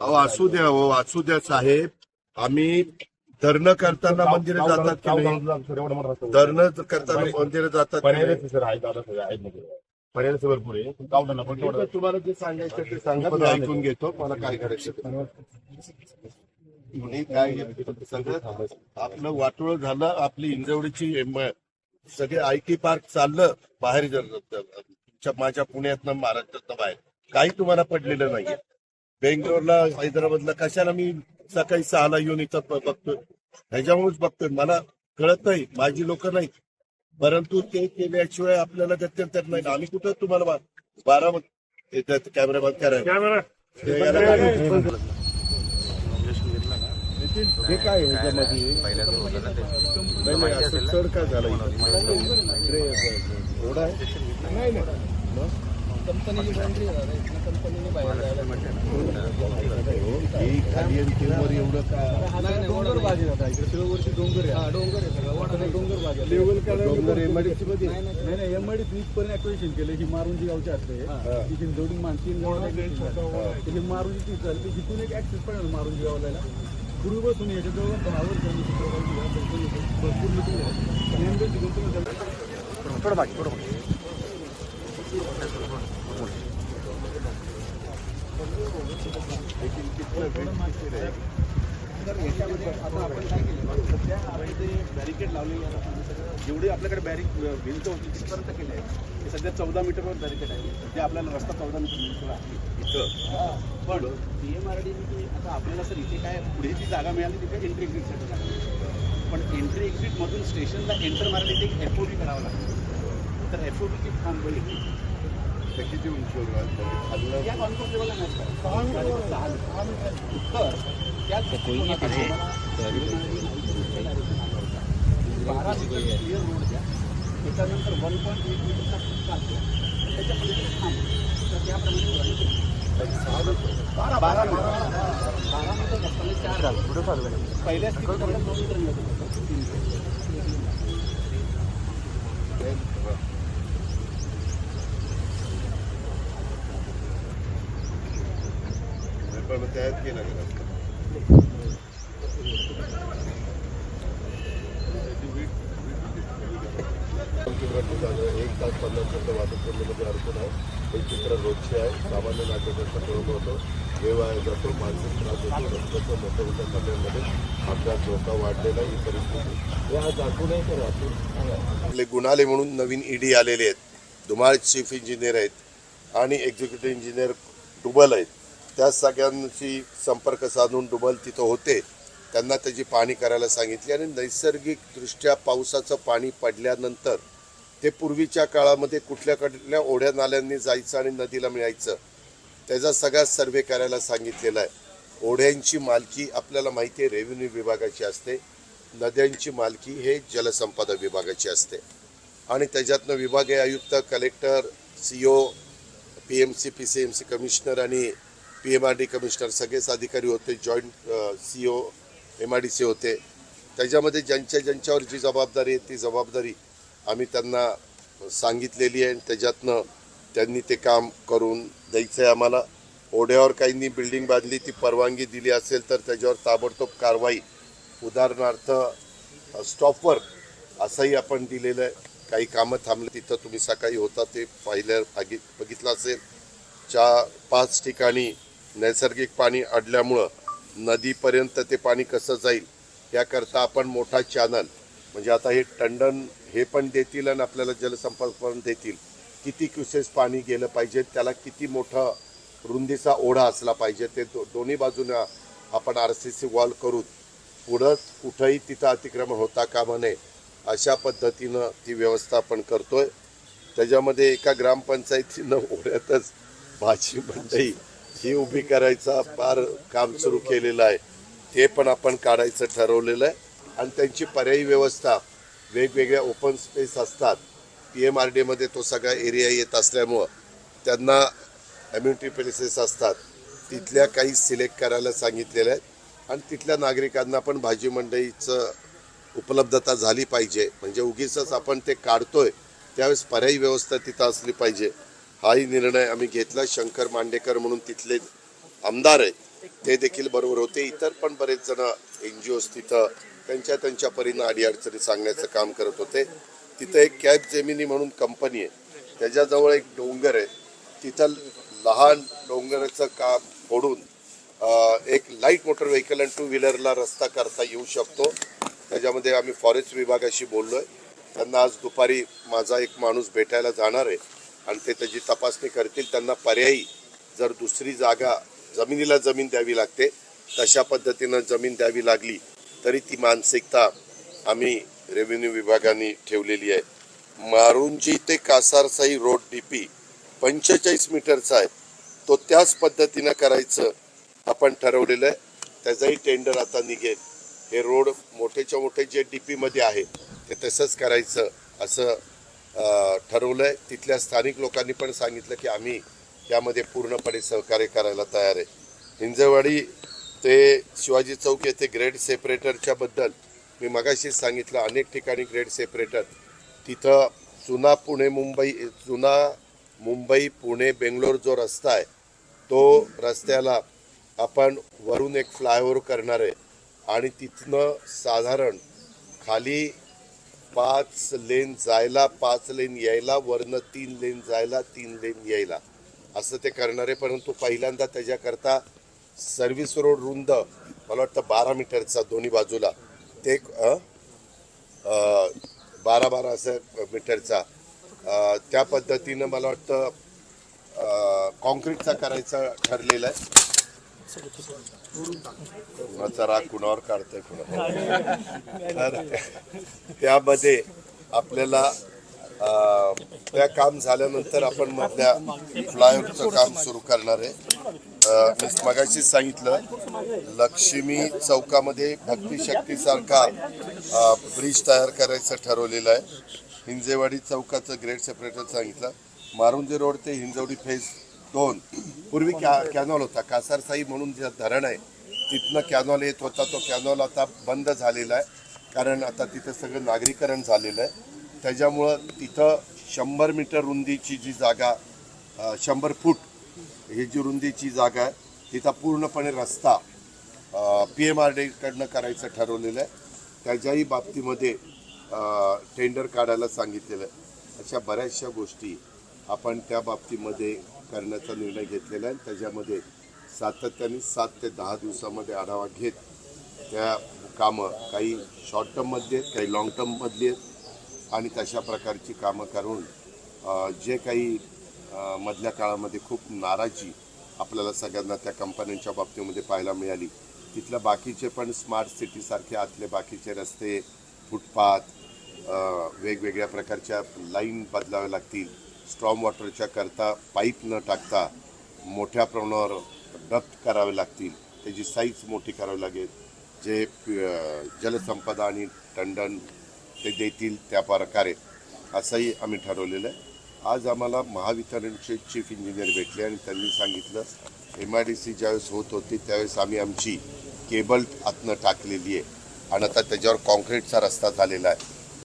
अहो असू द्या हो असू द्या साहेब. आम्ही धरणं करताना मंदिर जातात की नाही? धरणं करताना मंदिर जातात की भरपूर आहे पण पण तुम्हाला जे सांगायचं ते सांगा मी ऐकून घेतो मला काय करायचं ते. मी काय घेतो सगळं आपलं वाटोळ झालं आपली इंजवडीची म- सगळे आय टी पार्क चाललं बाहेर जर- माझ्या पुण्यातनं महाराष्ट्रातनं बाहेर. काही तुम्हाला पडलेलं नाहीये. बेंगलोरला हैदराबादला कशाला मी सकाळी सहाला येऊन इथं बघतोय? ह्याच्यामुळेच बघतोय. मला कळत नाही. माझी लोक नाही परंतु ते केल्याशिवाय आपल्याला गत्यंतर नाही. आम्ही कुठं तुम्हाला बारा कॅमेरा. बंद करायला काय- हे ह्याच्यामध्ये चढ झालं इकडे रोड आहे नाही. ही एवढं का डोंगर इकडे सगळं डोंगर आहे. डोंगर आहे सगळं. वाटत डोंगर भाजी लेवल डोंगर एमआयडीसी मध्ये. नाही नाही एमआयडी वीजपर्यंत ऍक्विशन केलं. ही मारुंजी गावची असते. तिथे जोडून मानतीन तिथे मारुंजी ती चालते तिथून एक ऍक्सेस पण मारुंजी गावाला. पूर्वी बसून याच्या जवळ दहा वर्ष भरपूर थोडं बाकी थोडं बॅरिकेड लावलेली आहे जेवढी आपल्याकडे बॅरिक भिंत होती तिथपर्यंत केले आहे. ते सध्या चौदा मीटरवर बॅरिकेड आहे. जे आपल्याला रस्ता चौदा मीटर आहे. इथं? पण पी एम आर डी आता आपल्याला सर इथे काय पुढे जी जागा मिळाली तिथे एंट्री एक्झिटसाठी जागा पण एंट्री एक्झिट मधून स्टेशनला एंटर मारायला इथे एक एफ ओ बी करावं लागतं. तर एफ ओ बीची फॉर्म बघितली ते किती उंचीवर बारा क्लिअर रोड द्या. त्याच्यानंतर वन पॉईंट एट मीटरचा थांब. तर त्याप्रमाणे. बारा बारा मीटर. बारा मीटर चार झालं पुढे चालू पहिल्या दोन मीटर मिळत होतं. तीन त्यात केलं? किलोमीटर झालं एक तास पन्नास मिनिटं वाहतूक करण्यामध्ये अडचण आहे. हे चित्र रोजचे आहे. सामान्य नागरिकांचा प्रयोग होतो. वेळ वाया जातो. मानसिक त्रास होतो. रस्त्याच्या मोठ्या मोठ्या खड्ड्यांमध्ये अपघात धोका वाढलेला आहे, ही परिस्थिती आज आहे का रात्री आपले गुन्हाले म्हणून नवीन ईडी आलेले आहेत. धुमाळ चीफ इंजिनियर आहेत आणि एक्झिक्युटिव्ह इंजिनियर डुबल आहेत. त्या सगळ्यांशी संपर्क साधून डुबल तिथं होते. त्यांना त्याची पाणी करायला सांगितली आणि नैसर्गिकदृष्ट्या पावसाचं पाणी पडल्यानंतर ते पूर्वीच्या काळामध्ये कुठल्या कुठल्या ओढ्या नाल्यांनी जायचं आणि नदीला मिळायचं त्याचा सगळा सर्वे करायला सांगितलेला आहे. ओढ्यांची मालकी आपल्याला माहिती आहे रेव्हेन्यू विभागाची असते. नद्यांची मालकी हे जलसंपदा विभागाची असते. आणि त्याच्यातनं विभागीय आयुक्त collector C O P M C P C M C commissioner आणि P M R D commissioner सगळेच अधिकारी होते joint C O M R D C होते. त्याच्यामध्ये ज्यांच्या ज्यांच्यावर जी जबाबदारी आहे ती जबाबदारी आम्ही त्यांना सांगितलेली आहे. आणि त्याच्यातनं त्यांनी ते काम करून द्यायचं आहे आम्हाला. ओढ्यावर काहींनी बिल्डिंग बांधली ती परवानगी दिली असेल तर त्याच्यावर ताबडतोब कारवाई. उदाहरणार्थ स्टॉपवर असंही आपण दिलेलं आहे. काही कामं थांबले तिथं तुम्ही सकाळी होता ते पाहिल्या बघितलं असेल. चार पाच ठिकाणी नैसर्गिक पाणी अडल्यामुळं नदीपर्यंत ते पाणी कसं जाईल याकरता आपण मोठा चॅनल म्हणजे आता हे टंडन हे पण देतील आणि आपल्याला जलसंपर्क पण देतील. किती क्युसेस पाणी गेलं पाहिजे त्याला किती मोठा रुंदीचा ओढा असला पाहिजे ते दो दोन्ही बाजूनं आपण आर सी सी वॉल करून पुढं कुठंही तिथं अतिक्रमण होता कामा नये अशा पद्धतीनं ती व्यवस्था आपण करतोय. त्याच्यामध्ये एका ग्रामपंचायतीनं ओढ्यातच भाजी मंडई ही उभी करायचा फार काम सुरू केलेलं आहे. ते पण आपण काढायचं ठरवलेलं आहे. आणि त्यांची पर्यायी व्यवस्था वेगवेगळ्या ओपन स्पेस असतात. पी एम आर डीमध्ये तो सगळा एरिया येत असल्यामुळं त्यांना अम्युनिटी प्लेसेस असतात. तिथल्या काही सिलेक्ट करायला सांगितलेल्या आहेत आणि तिथल्या नागरिकांना पण भाजी मंडईचं उपलब्धता झाली पाहिजे. म्हणजे उगीच आपण ते काढतोय. त्यावेळेस पर्यायी व्यवस्था तिथं असली पाहिजे. हाही निर्णय आम्ही घेतला. शंकर मांडेकर म्हणून तिथले आमदार आहेत ते देखील बरोबर होते. इतर पण बरेच जण एन जी ओज तिथं त्यांच्या त्यांच्या परीनं अडीअडचणी सांगण्याचं काम करत होते. तिथं एक कॅब जेमिनी म्हणून कंपनी आहे. त्याच्याजवळ एक डोंगर आहे. तिथं लहान डोंगराचं काम फोडून एक लाइट मोटर व्हेकल आणि टू व्हीलरला रस्ता करता येऊ शकतो. त्याच्यामध्ये आम्ही फॉरेस्ट विभागाशी बोललो आहे त्यांना आज दुपारी माझा एक माणूस भेटायला जाणार आहे. आणि ते त्याची तपासणी करतील. त्यांना पर्यायी जर दुसरी जागा जमिनीला जमीन द्यावी लागते तशा पद्धतीनं जमीन द्यावी लागली तरी ती मानसिकता आम्ही रेव्हेन्यू विभागाने ठेवलेली आहे. मारुंजी ते कासारसाई रोड डी पी पंचेचाळीस मीटरचा आहे. तो त्याच पद्धतीनं करायचं आपण ठरवलेलं आहे. त्याचंही टेंडर आता निघेल. हे रोड मोठेच्या मोठे जे डी पीमध्ये आहे ते तसंच करायचं असं ठरवलं ठरवलंय. तिथल्या स्थानिक लोकांनी पण सांगितलं की आम्ही यामध्ये पूर्णपणे सहकार्य करायला तयार आहे. हिंजवाडी ते शिवाजी चौक येथे ग्रेड सेपरेटरच्या बद्दल मी मगाशीच सांगितलं अनेक ठिकाणी ग्रेड सेपरेटर. तिथं जुना पुणे मुंबई जुना मुंबई पुणे बेंगलोर जो रस्ता आहे तो रस्त्याला आपण वरून एक फ्लायओव्हर करणार आहे. आणि तिथनं साधारण खाली पाच लेन जायला पाच लेन यायला वरनं तीन लेन जायला तीन लेन यायला. असं ते करणार आहे परंतु पहिल्यांदा त्याच्याकरता सर्व्हिस रोड रुंद मला वाटतं बारा मीटरचा दोन्ही बाजूला. ते एक, बारा बारा असं मीटरचा. त्या पद्धतीनं मला वाटतं कॉन्क्रीटचा करायचा ठरलेला आहे. कुणाचा राग कुणावर काढतोय कुणावर? तर त्यामध्ये आपल्याला त्या काम झाल्यानंतर आपण मधल्या फ्लायओव्हरचं काम सुरू करणार आहे. मगाशीच सांगितलं लक्ष्मी चौकामध्ये भक्ती ब्रिज तयार करायचं ठरवलेलं आहे. हिंजेवाडी चौकाचं ग्रेड सेपरेटर सांगितलं. मारुंजे रोड ते हिंजवडी फेज दोन. पूर्वी कॅ कॅनॉल होता. कासारसाई म्हणून जे धरण आहे तिथनं कॅनॉल येत होता. तो कॅनॉल आता बंद झालेला आहे. कारण आता तिथं सगळं नागरीकरण झालेलं आहे. त्याच्यामुळं तिथं शंभर मीटर रुंदीची जी जागा शंभर फूट ही जी रुंदीची जागा आहे तिथं पूर्णपणे रस्ता पी एम आर डीकडनं करायचं ठरवलेलं आहे. त्याच्याही बाबतीमध्ये टेंडर काढायला सांगितलेलं आहे. अशा बऱ्याचशा गोष्टी आपण त्या बाबतीमध्ये करण्याचा निर्णय घेतलेला आहे. त्याच्यामध्ये सातत्याने सात ते दहा दिवसामध्ये आढावा घेत त्या कामं काही शॉर्ट टर्ममध्ये आहेत काही लाँग टर्ममधली आहेत. आणि तशा प्रकारची कामं करून जे काही मधल्या काळामध्ये खूप नाराजी आपल्याला सगळ्यांना त्या कंपन्यांच्या बाबतीमध्ये पाहायला मिळाली. तिथल्या बाकीचे पण स्मार्ट सिटीसारखे आतले बाकीचे रस्ते फुटपाथ वेगवेगळ्या प्रकारच्या लाईन बदलाव्या लागतील. स्ट्रॉम वॉटरच्या करता पाईप न टाकता मोठ्या प्रमाणावर डप्त करावे लागतील. त्याची साईज मोठी करावी लागेल. जे जलसंपदा आणि टंडन ते देतील त्या प्रकारे. असंही आम्ही ठरवलेलं आहे. आज आम्हाला महावितरणचे चीफ इंजिनियर भेटले आणि त्यांनी सांगितलं एम आय डी सी ज्यावेळेस होत होती त्यावेळेस आम्ही आमची केबल आतनं टाकलेली आहे. आणि आता त्याच्यावर कॉन्क्रीटचा रस्ता झालेला आहे.